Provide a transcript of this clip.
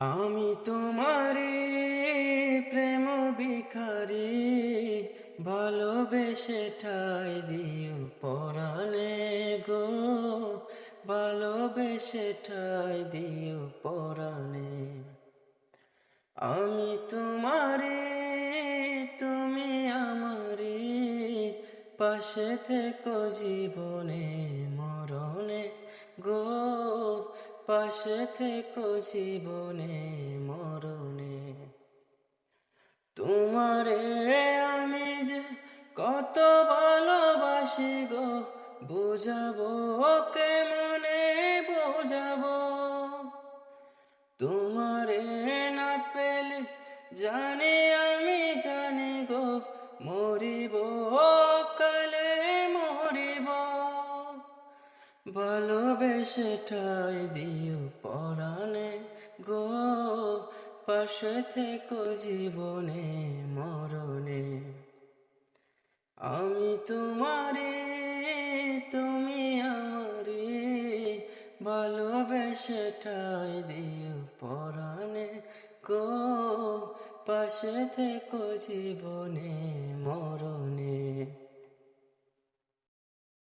আমি তোমারে প্রেম ভিখারি, ভালোবেসে ঠাই দিও পরাণে গো। ভালোবেসে ঠাই দিও পরাণে। আমি তোমারে, তুমি আমারে, পাশে থেকো জীবনে, মরণে গো। পাশে থেকো জীবনে, মরণে। তোমারে আমি যে কত ভালোবাসি গো, বুঝাবো কেমনে, বোঝাবো? তোমারে না পেলে জানি আমি জানি গো, মরিব ভালোবেসে ঠাই দিও পরাণে গো। পাশে থেকো জীবনে, মরণে। আমি তোমারে তুমি আমারে ভালোবেসে ঠাই দিও পরাণে গো। পাশে থেকো জীবনে, মরণে।